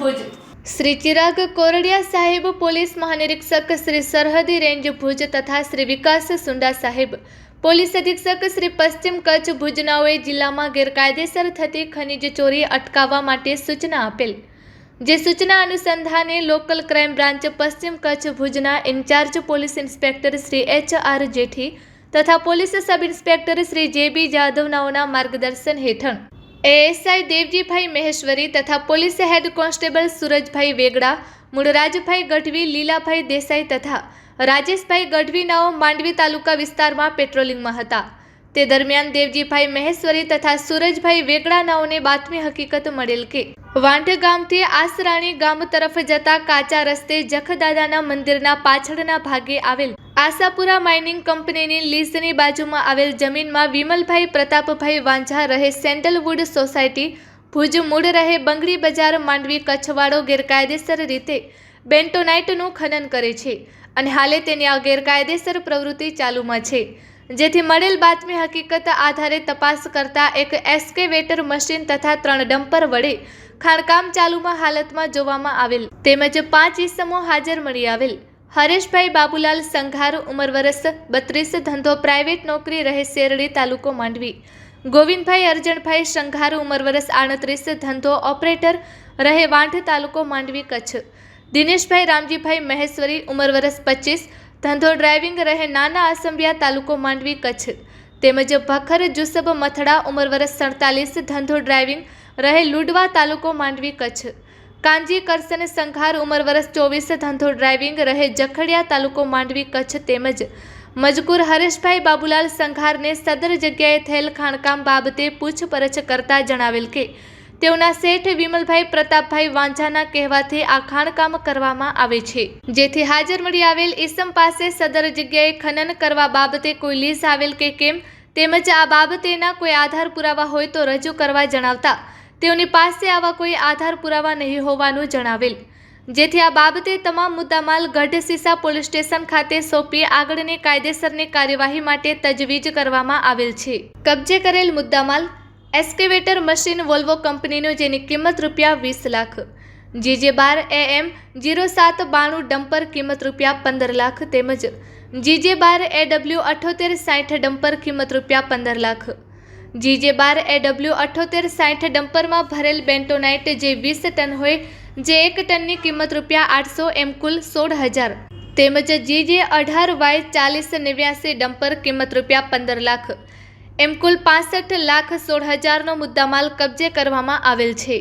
ભુજ. શ્રી ચિરાગ કોરડિયા સાહેબ, પોલીસ મહાનિરીક્ષક શ્રી સરહદી રેન્જ ભુજ તથા શ્રી વિકાસ સુંડા સાહેબ. પોલીસ અધિક્ષક શ્રી પશ્ચિમ કચ્છ ભુજનાઓએ જિલ્લામાં ગેરકાયદેસર થતી ખનીજ ચોરી અટકાવવા માટે સૂચના આપેલ. જે સૂચના અનુસંધાને લોકલ ક્રાઇમ બ્રાન્ચ પશ્ચિમ કચ્છ ભુજના incharge police inspector Shri H R Jethi તથા પોલીસ સબ ઇન્સ્પેક્ટર શ્રી જે બી જાદવનાઓના માર્ગદર્શન હેઠળ. એએસઆઈ દેવજીભાઈ મહેશ્વરી તથા police head constable Surajbhai Vegda, Mulrajbhai Gadhvi, Lilabhai Desai તથા રાજેશભાઈ ગઢવીનાઓ માંડવી તાલુકા વિસ્તારમાં પેટ્રોલિંગમાં હતા. તે દરમિયાન દેવજીભાઈ મહેશ્વરી તથા સુરજભાઈ વેગડાનાઓને બાતમી હકીકત મળેલ કે વાંઢ ગામથી આસરાણી ગામ તરફ જતા કાચા રસ્તે જખદાદાના મંદિરના પાછળના ભાગે આવેલ આશાપુરા માઇનિંગ કંપનીની લીઝની બાજુમાં આવેલ જમીનમાં વિમલભાઈ પ્રતાપભાઈ વાંઝા રહે સેન્ડલવુડ સોસાયટી, ભુજ મૂળ રહે બંગડી બજાર માંડવી કચ્છવાડો ગેરકાયદેસર રીતે બેન્ટોનાઇટનું ખનન કરે છે અને હાલે તેની આ ગેરકાયદેસર પ્રવૃત્તિ ચાલુમાં છે. જેથી મળેલ બાતમી હકીકત આધારે તપાસ કરતા એક એસ્કેવેટર મશીન તથા ત્રણ ડમ્પર વડે ખાણકામ ચાલુમાં હાલતમાં જોવામાં આવેલ. તેમજ પાંચ ઇસમો હાજર મળી આવેલ. હરેશભાઈ બાબુલાલ સંઘાર ઉંમર વરસ બત્રીસ, ધંધો પ્રાઇવેટ નોકરી રહે શેરડી તાલુકો માંડવી. ગોવિંદભાઈ અરજણભાઈ સંઘાર ઉંમર વરસ આડત્રીસ, ધંધો ઓપરેટર રહે વાંઢ તાલુકો માંડવી કચ્છ. દિનેશભાઈ રામજીભાઈ મહેશ્વરી ઉંમર વરસ પચીસ, ધંધો ડ્રાઇવિંગ રહે નાના આસંબિયા તાલુકો માંડવી કચ્છ. તેમજ ભખર જુસબ મથડા ઉંમર વરસ સડતાલીસ, ધંધો ડ્રાઇવિંગ રહે લુડવા તાલુકો માંડવી કચ્છ. કાંજી કરસન સંઘાર ઉંમર વરસ ચોવીસ ધંધો ડ્રાઇવિંગ રહે જખડિયા તાલુકો માંડવી કચ્છ તેમજ મજકૂર હરેશભાઈ બાબુલાલ સંઘારને સદર જગ્યાએ થયેલ ખાણકામ બાબતે પૂછપરછ કરતા જણાવેલ કે, તેઓના શેઠ વિમલભાઈ પ્રતાપભાઈ વાંઝાના કહેવાથી આ ખાણકામ કરવામાં આવે છે. જેથી હાજર મળી આવેલ ઈસમ પાસે સદર જગ્યાએ ખનન કરવા બાબતે કોઈ લીઝ આવેલ કે કેમ? તેમજ આ બાબતેના કોઈ આધાર પુરાવા હોય તો રજૂ કરવા જણાવતા તેઓની પાસે આવા કોઈ આધાર પુરાવા નહીં હોવાનું જણાવેલ. જેથી આ બાબતે તમામ મુદ્દામાલ ગઢસીસા પોલીસ સ્ટેશન ખાતે સોંપી આગળની કાયદેસરની કાર્યવાહી માટે તજવીજ કરવામાં આવેલ છે. કબજે કરેલ મુદ્દામાલ એસ્કેવેટર મશીન વોલ્વો કંપનીનું જેની કિંમત રૂપિયા વીસ લાખ, જીજે બાર એ એમ જીરો સાત બાણું ડમ્પર કિંમત રૂપિયા પંદર લાખ તેમજ જીજે બાર એ અઠ્ઠોતેર સાઠ ડમ્પર કિંમત રૂપિયા પંદર લાખ. જીજે બાર એ ડબલ્યુ અઠ્ઠોતેર સાઠ ડમ્પરમાં ભરેલ બેન્ટોનાઇટ જે વીસ ટન હોય, જે એક ટનની કિંમત રૂપિયા આઠસો એમ કુલ સોળ હજાર. તેમજ જીજે અઢાર વાય ચાલીસ નેવ્યાસી ડમ્પર કિંમત રૂપિયા પંદર લાખ. એમ કુલ પાસઠ લાખ સોળ હજારનો મુદ્દામાલ કબજે કરવામાં આવેલ છે.